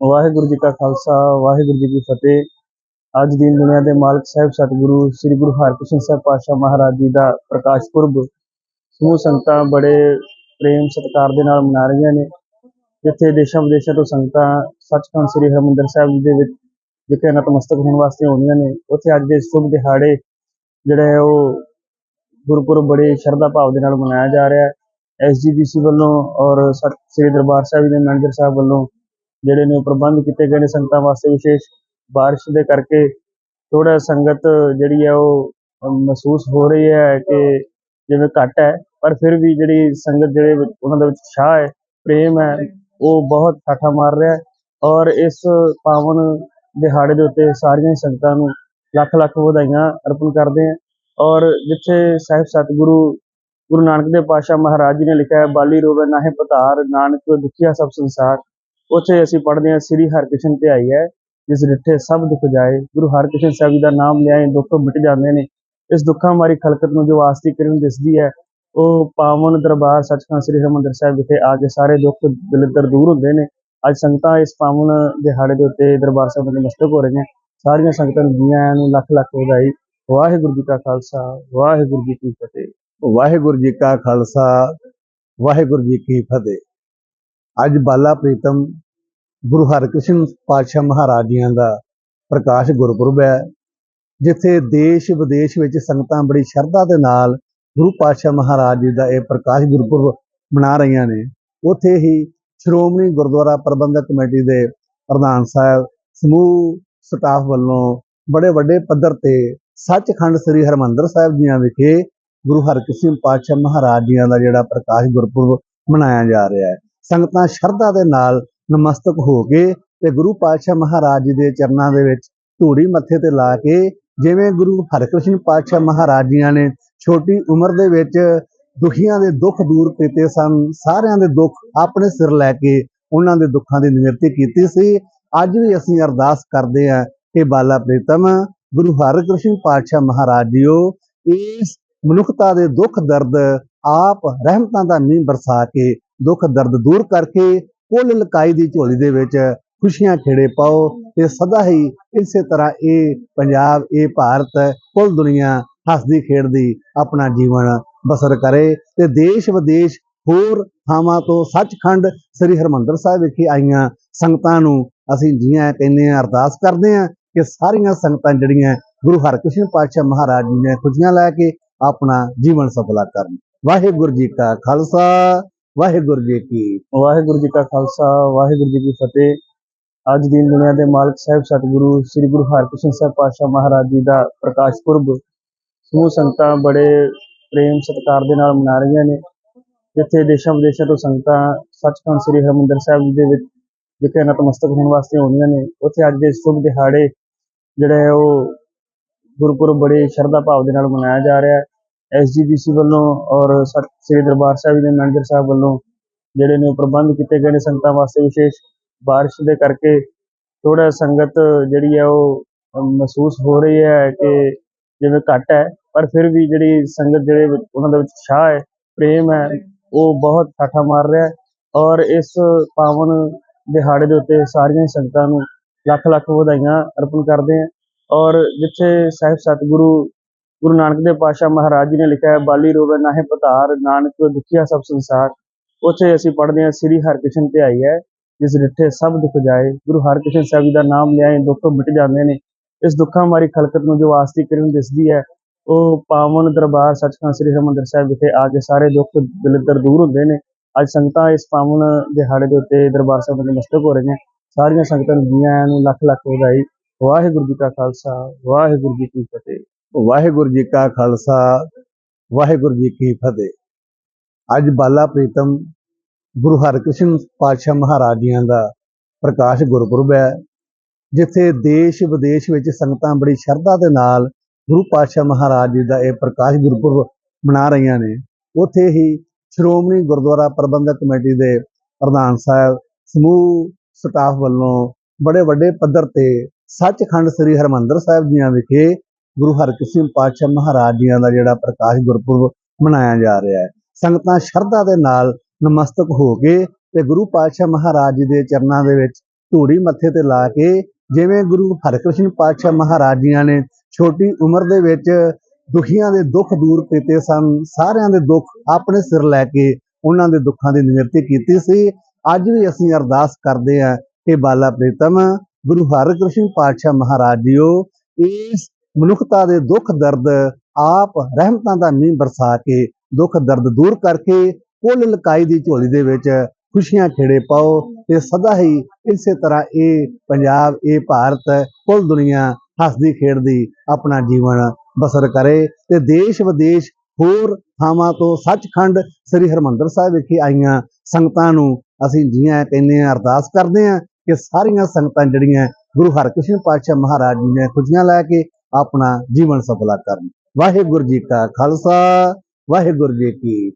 ਵਾਹਿਗੁਰੂ ਜੀ ਕਾ ਖਾਲਸਾ, ਵਾਹਿਗੁਰੂ ਜੀ ਕੀ ਫਤਿਹ। ਅੱਜ ਦੀਨ ਦੁਨੀਆ ਦੇ ਮਾਲਕ ਸਾਹਿਬ ਸਤਿਗੁਰੂ ਸ੍ਰੀ ਗੁਰੂ ਹਰਕ੍ਰਿਸ਼ਨ ਸਾਹਿਬ ਪਾਤਸ਼ਾਹ ਮਹਾਰਾਜ ਜੀ ਦਾ ਪ੍ਰਕਾਸ਼ ਪੁਰਬ, ਸਮੂਹ ਸੰਗਤਾਂ ਬੜੇ ਪ੍ਰੇਮ ਸਤਿਕਾਰ ਦੇ ਨਾਲ ਮਨਾ ਰਹੀਆਂ ਨੇ। ਜਿੱਥੇ ਦੇਸ਼ਾਂ ਵਿਦੇਸ਼ਾਂ ਤੋਂ ਸੰਗਤਾਂ ਸੱਚਖੰਡ ਸ੍ਰੀ ਹਰਿਮੰਦਰ ਸਾਹਿਬ ਜੀ ਦੇ ਵਿੱਚ ਜਿੱਥੇ ਨਤਮਸਤਕ ਹੋਣ ਵਾਸਤੇ ਆਉਂਦੀਆਂ ਨੇ, ਉੱਥੇ ਅੱਜ ਦੇ ਸ਼ੁਭ ਦਿਹਾੜੇ ਜਿਹੜਾ ਹੈ ਉਹ ਗੁਰਪੁਰਬ ਬੜੇ ਸ਼ਰਧਾ ਭਾਵ ਦੇ ਨਾਲ ਮਨਾਇਆ ਜਾ ਰਿਹਾ ਹੈ। ਐਸਜੀਪੀਸੀ ਵੱਲੋਂ ਔਰ ਸਤ ਸ੍ਰੀ ਦਰਬਾਰ ਸਾਹਿਬ ਦੇ ਮੈਨੇਜਰ ਸਾਹਿਬ ਵੱਲੋਂ ਜਿਹੜੇ ਨੇ ਉਹ ਪ੍ਰਬੰਧ ਕੀਤੇ ਗਏ ਨੇ ਸੰਗਤਾਂ ਵਾਸਤੇ ਵਿਸ਼ੇਸ਼ ਬਾਰਿਸ਼ ਦੇ ਕਰਕੇ। ਥੋੜਾ ਸੰਗਤ ਜਿਹੜੀ ਹੈ ਉਹ ਮਹਿਸੂਸ ਹੋ ਰਹੀ ਹੈ ਕਿ ਜਿਵੇਂ ਘੱਟ ਹੈ, ਪਰ ਫਿਰ ਵੀ ਜਿਹੜੀ ਸੰਗਤ ਜਿਹੜੇ ਉਹਨਾਂ ਦੇ ਵਿੱਚ ਸ਼ਾਹ ਹੈ, ਪ੍ਰੇਮ ਹੈ, ਉਹ ਬਹੁਤ ਠਾਠਾ ਮਾਰ ਰਿਹਾ ਹੈ। ਔਰ ਇਸ ਪਾਵਨ ਦਿਹਾੜੇ ਦੇ ਉੱਤੇ ਸਾਰੀਆਂ ਹੀ ਸੰਗਤਾਂ ਨੂੰ ਲੱਖ ਲੱਖ ਵਧਾਈਆਂ ਅਰਪਣ ਕਰਦੇ ਹਾਂ। ਔਰ ਜਿੱਥੇ ਸਾਹਿਬ ਸਤਿਗੁਰੂ, ਗੁਰੂ ਨਾਨਕ ਦੇਵ ਪਾਤਸ਼ਾਹ ਮਹਾਰਾਜ ਜੀ ਨੇ ਲਿਖਿਆ ਹੈ, ਬਾਲੀ ਰੋਵੇ ਨਾਹੇ ਪਤਾਰ ਨਾਨਕ ਦੁਖੀਆ ਸਭ ਸੰਸਾਰ। ਉੱਥੇ ਅਸੀਂ ਪੜ੍ਹਦੇ ਹਾਂ, ਸ੍ਰੀ ਹਰਿਕ੍ਰਿਸ਼ਨ ਧਿਆਈ ਹੈ, ਜਿਸ ਰਿੱਠੇ ਸਭ ਦੁੱਖ ਜਾਏ। ਗੁਰੂ ਹਰਕ੍ਰਿਸ਼ਨ ਸਾਹਿਬ ਜੀ ਦਾ ਨਾਮ ਲਿਆਏ, ਦੁੱਖ ਮਿਟ ਜਾਂਦੇ ਨੇ। ਇਸ ਦੁੱਖਾਂ ਮਾਰੀ ਖਲਕਤ ਨੂੰ ਜੋ ਆਸਤੀ ਕਿਰਨ ਦਿਸਦੀ ਹੈ, ਉਹ ਪਾਵਨ ਦਰਬਾਰ ਸੱਚਖੰਡ ਸ੍ਰੀ ਹਰਿਮੰਦਰ ਸਾਹਿਬ ਵਿਖੇ ਆ ਕੇ ਸਾਰੇ ਦੁੱਖ ਦਲਿੱਦਰ ਦੂਰ ਹੁੰਦੇ ਨੇ। ਅੱਜ ਸੰਗਤਾਂ ਇਸ ਪਾਵਨ ਦਿਹਾੜੇ ਦੇ ਉੱਤੇ ਦਰਬਾਰ ਸਾਹਿਬ ਦੇ ਨਮਸਤਕ ਹੋ ਰਹੀਆਂ। ਸਾਰੀਆਂ ਸੰਗਤਾਂ ਨੂੰ ਜੀਆਂ ਆਇਆਂ ਨੂੰ ਲੱਖ ਲੱਖ ਵਧਾਈ। ਵਾਹਿਗੁਰੂ ਜੀ ਕਾ ਖਾਲਸਾ, ਵਾਹਿਗੁਰੂ ਜੀ ਕੀ ਫਤਿਹ। ਵਾਹਿਗੁਰੂ ਜੀ ਕਾ ਖਾਲਸਾ, ਵਾਹਿਗੁਰੂ ਜੀ ਕੀ ਫਤਿਹ। ਅੱਜ ਬਾਲਾ ਪ੍ਰੀਤਮ ਗੁਰੂ ਹਰਕ੍ਰਿਸ਼ਨ ਪਾਤਸ਼ਾਹ ਮਹਾਰਾਜ ਜੀਆਂ ਦਾ ਪ੍ਰਕਾਸ਼ ਗੁਰਪੁਰਬ ਹੈ, ਜਿੱਥੇ ਦੇਸ਼ ਵਿਦੇਸ਼ ਵਿੱਚ ਸੰਗਤਾਂ ਬੜੀ ਸ਼ਰਧਾ ਦੇ ਨਾਲ ਗੁਰੂ ਪਾਤਸ਼ਾਹ ਮਹਾਰਾਜ ਜੀ ਦਾ ਇਹ ਪ੍ਰਕਾਸ਼ ਗੁਰਪੁਰਬ ਮਨਾ ਰਹੀਆਂ ਨੇ। ਉੱਥੇ ਹੀ ਸ਼੍ਰੋਮਣੀ ਗੁਰਦੁਆਰਾ ਪ੍ਰਬੰਧਕ ਕਮੇਟੀ ਦੇ ਪ੍ਰਧਾਨ ਸਾਹਿਬ, ਸਮੂਹ ਸਟਾਫ ਵੱਲੋਂ ਬੜੇ ਵੱਡੇ ਪੱਧਰ ਤੇ ਸੱਚਖੰਡ ਸ੍ਰੀ ਹਰਮੰਦਰ ਸਾਹਿਬ ਜੀਆਂ ਵਿਖੇ ਗੁਰੂ ਹਰਕ੍ਰਿਸ਼ਨ ਪਾਤਸ਼ਾਹ ਮਹਾਰਾਜ ਜੀਆਂ ਦਾ ਜਿਹੜਾ ਪ੍ਰਕਾਸ਼ ਗੁਰਪੁਰਬ ਮਨਾਇਆ ਜਾ ਰਿਹਾ ਹੈ। ਸੰਗਤਾਂ ਸ਼ਰਧਾ ਦੇ ਨਾਲ ਨਮਸਤਕ ਹੋ ਕੇ ਤੇ ਗੁਰੂ ਪਾਤਸ਼ਾਹ ਮਹਾਰਾਜ ਜੀ ਦੇ ਚਰਨਾਂ ਦੇ ਵਿੱਚ ਧੂੜੀ ਮੱਥੇ ਤੇ ਲਾ ਕੇ ਜਿਵੇਂ ਗੁਰੂ ਹਰਕ੍ਰਿਸ਼ਨ ਪਾਤਸ਼ਾਹ ਮਹਾਰਾਜ ਜੀਆਂ ਨੇ ਛੋਟੀ ਉਮਰ ਦੇ ਵਿੱਚ ਦੁਖੀਆਂ ਦੇ ਦੁੱਖ ਦੂਰ ਕੀਤੇ ਸਨ, ਸਾਰਿਆਂ ਦੇ ਦੁੱਖ ਆਪਣੇ ਸਿਰ ਲੈ ਕੇ ਉਹਨਾਂ ਦੇ ਦੁੱਖਾਂ ਦੀ ਨਿਵਰਤੀ ਕੀਤੀ ਸੀ। ਅੱਜ ਵੀ ਅਸੀਂ ਅਰਦਾਸ ਕਰਦੇ ਹਾਂ ਕਿ ਬਾਲਾ ਪ੍ਰੀਤਮ, ਗੁਰੂ ਹਰਕ੍ਰਿਸ਼ਨ ਪਾਤਸ਼ਾਹ ਮਹਾਰਾਜ ਜੀਓ, ਇਸ ਮਨੁੱਖਤਾ ਦੇ ਦੁੱਖ ਦਰਦ ਆਪ ਰਹਿਮਤਾਂ ਦਾ ਮੀਂਹ ਬਰਸਾ ਕੇ ਦੁੱਖ ਦਰਦ ਦੂਰ ਕਰਕੇ ਕੁੱਲ ਲਕਾਈ ਦੀ ਝੋਲੀ ਦੇ ਵਿੱਚ ਖੁਸ਼ੀਆਂ ਖੇੜੇ ਪਾਓ ਤੇ ਸਦਾ ਹੀ ਇਸੇ ਤਰ੍ਹਾਂ ਇਹ ਪੰਜਾਬ, ਇਹ ਭਾਰਤ, ਕੁੱਲ ਦੁਨੀਆ ਹੱਸਦੀ ਖੇਡਦੀ ਆਪਣਾ ਜੀਵਨ ਬਸਰ ਕਰੇ ਤੇ ਦੇਸ਼ ਵਿਦੇਸ਼ ਹੋਰ ਥਾਵਾਂ ਤੋਂ ਸੱਚਖੰਡ ਸ੍ਰੀ ਹਰਮੰਦਰ ਸਾਹਿਬ ਵਿਖੇ ਆਈਆਂ ਸੰਗਤਾਂ ਨੂੰ ਅਸੀਂ ਜੀਆਂ ਕਹਿੰਦੇ ਹਾਂ ਅਰਦਾਸ ਕਰਦੇ ਹਾਂ ਕਿ ਸਾਰੀਆਂ ਸੰਗਤਾਂ ਜਿਹੜੀਆਂ ਗੁਰੂ ਹਰਕ੍ਰਿਸ਼ਨ ਪਾਤਸ਼ਾਹ ਮਹਾਰਾਜ ਜੀ ਨੇ ਖੁਸ਼ੀਆਂ ਲੈ ਕੇ ਆਪਣਾ ਜੀਵਨ ਸਫਲਾ ਕਰਨ। ਵਾਹਿਗੁਰੂ ਜੀ ਕਾ ਖਾਲਸਾ। ਵਾਹਿਗੁਰੂ ਜੀ ਕੀ ਵਾਹਿਗੁਰੂ ਜੀ ਕਾ ਖਾਲਸਾ, ਵਾਹਿਗੁਰੂ ਜੀ ਕੀ ਫਤਿਹ। ਅੱਜ ਦੀਨ ਦੁਨੀਆ ਦੇ ਮਾਲਕ ਸਾਹਿਬ, ਸਤਿਗੁਰੂ, ਸ੍ਰੀ ਗੁਰੂ ਹਰਕ੍ਰਿਸ਼ਨ ਸਾਹਿਬ ਪਾਤਸ਼ਾਹ ਮਹਾਰਾਜ ਜੀ ਦਾ ਪ੍ਰਕਾਸ਼ ਪੁਰਬ, ਸਮੂਹ ਸੰਗਤਾਂ ਬੜੇ ਪ੍ਰੇਮ ਸਤਿਕਾਰ ਦੇ ਨਾਲ ਮਨਾ ਰਹੀਆਂ ਨੇ। ਜਿੱਥੇ ਦੇਸ਼ਾਂ ਵਿਦੇਸ਼ਾਂ ਤੋਂ ਸੰਗਤਾਂ ਸੱਚਖੰਡ ਸ੍ਰੀ ਹਰਿਮੰਦਰ ਸਾਹਿਬ ਜੀ ਦੇ ਵਿੱਚ ਜਿੱਥੇ ਨਤਮਸਤਕ ਹੋਣ ਵਾਸਤੇ ਆਉਂਦੀਆਂ ਨੇ, ਉੱਥੇ ਅੱਜ ਦੇ ਸ਼ੁਭ ਦਿਹਾੜੇ ਜਿਹੜਾ ਹੈ ਉਹ ਗੁਰਪੁਰਬ ਬੜੇ ਸ਼ਰਧਾ ਭਾਵ ਦੇ ਨਾਲ ਮਨਾਇਆ ਜਾ ਰਿਹਾ ਹੈ। ਐਸਜੀਪੀਸੀ ਵੱਲੋਂ ਔਰ ਸਤ ਸ੍ਰੀ ਦਰਬਾਰ ਸਾਹਿਬ ਦੇ ਮੈਨੇਜਰ ਸਾਹਿਬ ਵੱਲੋਂ ਜਿਹੜੇ ਨੇ ਉਹ ਪ੍ਰਬੰਧ ਕੀਤੇ ਗਏ ਨੇ ਸੰਗਤਾਂ ਵਾਸਤੇ ਵਿਸ਼ੇਸ਼ ਬਾਰਿਸ਼ ਦੇ ਕਰਕੇ ਥੋੜਾ ਸੰਗਤ ਜਿਹੜੀ ਹੈ ਉਹ ਮਹਿਸੂਸ ਹੋ ਰਹੀ ਹੈ ਕਿ ਜਿਵੇਂ ਘੱਟ ਹੈ, ਪਰ ਫਿਰ ਵੀ ਜਿਹੜੀ ਸੰਗਤ ਜਿਹੜੇ ਉਹਨਾਂ ਦੇ ਵਿੱਚ ਸ਼ਾਹ ਹੈ, ਪ੍ਰੇਮ ਹੈ, ਉਹ ਬਹੁਤ ਠਾਠਾ ਮਾਰ ਰਿਹਾ ਔਰ ਇਸ ਪਾਵਨ ਦਿਹਾੜੇ ਦੇ ਉੱਤੇ ਸਾਰੀਆਂ ਹੀ ਸੰਗਤਾਂ ਨੂੰ ਲੱਖ ਲੱਖ ਵਧਾਈਆਂ ਅਰਪਣ ਕਰਦੇ ਹਾਂ ਔਰ ਜਿੱਥੇ ਸਾਹਿਬ ਸਤਿਗੁਰੂ ਗੁਰੂ ਨਾਨਕ ਦੇਵ ਪਾਤਸ਼ਾਹ ਮਹਾਰਾਜ ਜੀ ਨੇ ਲਿਖਿਆ ਹੈ, ਬਾਲੀ ਰੋਵੇ ਨਾਹੇ ਪਤਾਰ ਨਾਨਕ ਦੁਖੀਆ ਸਭ ਸੰਸਾਰ। ਉੱਥੇ ਅਸੀਂ ਪੜ੍ਹਦੇ ਹਾਂ, ਸ੍ਰੀ ਹਰਿਕ੍ਰਿਸ਼ਨ ਧਿਆਈ ਹੈ, ਜਿਸ ਰਿੱਠੇ ਸਭ ਦੁੱਖ ਜਾਏ। ਗੁਰੂ ਹਰਕ੍ਰਿਸ਼ਨ ਸਾਹਿਬ ਜੀ ਦਾ ਨਾਮ ਲਿਆਏ, ਦੁੱਖ ਮਿਟ ਜਾਂਦੇ ਨੇ। ਇਸ ਦੁੱਖਾਂ ਮਾਰੀ ਖਲਕਤ ਨੂੰ ਜੋ ਆਸਤੀ ਕਿਰਨ ਦਿਸਦੀ ਹੈ, ਉਹ ਪਾਵਨ ਦਰਬਾਰ ਸੱਚਖੰਡ ਸ੍ਰੀ ਹਰਿਮੰਦਰ ਸਾਹਿਬ ਵਿਖੇ ਆ ਕੇ ਸਾਰੇ ਦੁੱਖ ਦਲਿੱਦਰ ਦੂਰ ਹੁੰਦੇ ਨੇ। ਅੱਜ ਸੰਗਤਾਂ ਇਸ ਪਾਵਨ ਦਿਹਾੜੇ ਦੇ ਉੱਤੇ ਦਰਬਾਰ ਸਾਹਿਬ ਦੇ ਨਮਸਤਕ ਹੋ ਰਹੀਆਂ। ਸਾਰੀਆਂ ਸੰਗਤਾਂ ਨੂੰ ਜੀਆਂ ਆਇਆਂ ਨੂੰ ਲੱਖ ਲੱਖ ਵਧਾਈ। ਵਾਹਿਗੁਰੂ ਜੀ ਕਾ ਖਾਲਸਾ, ਵਾਹਿਗੁਰੂ ਜੀ ਕੀ ਫਤਿਹ। ਵਾਹਿਗੁਰੂ ਜੀ ਕਾ ਖਾਲਸਾ, ਵਾਹਿਗੁਰੂ ਜੀ ਕੀ ਫਤਿਹ। ਅੱਜ ਬਾਲਾ ਪ੍ਰੀਤਮ ਗੁਰੂ ਹਰਕ੍ਰਿਸ਼ਨ ਪਾਤਸ਼ਾਹ ਮਹਾਰਾਜ ਜੀਆਂ ਦਾ ਪ੍ਰਕਾਸ਼ ਗੁਰਪੁਰਬ ਹੈ, ਜਿੱਥੇ ਦੇਸ਼ ਵਿਦੇਸ਼ ਵਿੱਚ ਸੰਗਤਾਂ ਬੜੀ ਸ਼ਰਧਾ ਦੇ ਨਾਲ ਗੁਰੂ ਪਾਤਸ਼ਾਹ ਮਹਾਰਾਜ ਜੀ ਦਾ ਇਹ ਪ੍ਰਕਾਸ਼ ਗੁਰਪੁਰਬ ਮਨਾ ਰਹੀਆਂ ਨੇ। ਉੱਥੇ ਹੀ ਸ਼੍ਰੋਮਣੀ ਗੁਰਦੁਆਰਾ ਪ੍ਰਬੰਧਕ ਕਮੇਟੀ ਦੇ ਪ੍ਰਧਾਨ ਸਾਹਿਬ, ਸਮੂਹ ਸਟਾਫ ਵੱਲੋਂ ਬੜੇ ਵੱਡੇ ਪੱਧਰ ਤੇ ਸੱਚਖੰਡ ਸ੍ਰੀ ਹਰਮੰਦਰ ਸਾਹਿਬ ਜੀਆਂ ਵਿਖੇ ਗੁਰੂ ਹਰਕ੍ਰਿਸ਼ਨ ਪਾਤਸ਼ਾਹ ਮਹਾਰਾਜ ਜੀਆਂ ਦਾ ਜਿਹੜਾ ਪ੍ਰਕਾਸ਼ ਗੁਰਪੁਰਬ ਮਨਾਇਆ ਜਾ ਰਿਹਾ ਹੈ। ਸੰਗਤਾਂ ਸ਼ਰਧਾ ਦੇ ਨਾਲ ਨਮਸਤਕ ਹੋ ਕੇ ਤੇ ਗੁਰੂ ਪਾਤਸ਼ਾਹ ਮਹਾਰਾਜ ਜੀ ਦੇ ਚਰਨਾਂ ਦੇ ਵਿੱਚ ਧੂੜੀ ਮੱਥੇ ਤੇ ਲਾ ਕੇ ਜਿਵੇਂ ਗੁਰੂ ਹਰਕ੍ਰਿਸ਼ਨ ਪਾਤਸ਼ਾਹ ਮਹਾਰਾਜ ਜੀਆਂ ਨੇ ਛੋਟੀ ਉਮਰ ਦੇ ਵਿੱਚ ਦੁਖੀਆਂ ਦੇ ਦੁੱਖ ਦੂਰ ਕੀਤੇ ਸਨ, ਸਾਰਿਆਂ ਦੇ ਦੁੱਖ ਆਪਣੇ ਸਿਰ ਲੈ ਕੇ ਉਹਨਾਂ ਦੇ ਦੁੱਖਾਂ ਦੀ ਨਿਵਰਤੀ ਕੀਤੀ ਸੀ। ਅੱਜ ਵੀ ਅਸੀਂ ਅਰਦਾਸ ਕਰਦੇ ਹਾਂ ਕਿ ਬਾਲਾ ਪ੍ਰੀਤਮ ਗੁਰੂ ਹਰਕ੍ਰਿਸ਼ਨ ਪਾਤਸ਼ਾਹ ਮਹਾਰਾਜ ਜੀਓ, ਇਸ ਮਨੁੱਖਤਾ ਦੇ ਦੁੱਖ, ਦਰਦ ਆਪ ਰਹਿਮਤਾਂ ਦਾ ਮੀਂਹ ਬਰਸਾ ਕੇ ਦੁੱਖ, ਦਰਦ ਦੂਰ ਕਰਕੇ ਕੁੱਲ ਲਕਾਈ ਦੀ ਝੋਲੀ ਦੇ ਵਿੱਚ ਖੁਸ਼ੀਆਂ ਖੇੜੇ ਪਾਓ ਤੇ ਸਦਾ ਹੀ ਇਸੇ ਤਰ੍ਹਾਂ ਇਹ ਪੰਜਾਬ, ਇਹ ਭਾਰਤ, ਕੁੱਲ ਦੁਨੀਆ ਹੱਸਦੀ, ਖੇਡਦੀ ਆਪਣਾ ਜੀਵਨ ਬਸਰ ਕਰੇ ਤੇ ਦੇਸ਼ ਵਿਦੇਸ਼ ਹੋਰ ਥਾਵਾਂ ਤੋਂ ਸੱਚਖੰਡ ਸ੍ਰੀ ਹਰਮੰਦਰ ਸਾਹਿਬ ਵਿਖੇ ਆਈਆਂ ਸੰਗਤਾਂ ਨੂੰ ਅਸੀਂ ਜੀਆਂ ਕਹਿੰਦੇ ਹਾਂ, ਅਰਦਾਸ ਕਰਦੇ ਹਾਂ ਕਿ ਸਾਰੀਆਂ ਸੰਗਤਾਂ ਜਿਹੜੀਆਂ ਗੁਰੂ ਹਰਕ੍ਰਿਸ਼ਨ ਪਾਤਸ਼ਾਹ ਮਹਾਰਾਜ ਜੀ ਨੇ ਖੁਸ਼ੀਆਂ ਲੈ ਕੇ ਆਪਣਾ ਜੀਵਨ ਸਫਲਾ ਕਰਨ। ਵਾਹਿਗੁਰੂ ਜੀ ਕਾ ਖਾਲਸਾ ਵਾਹਿਗੁਰੂ ਜੀ ਕੀ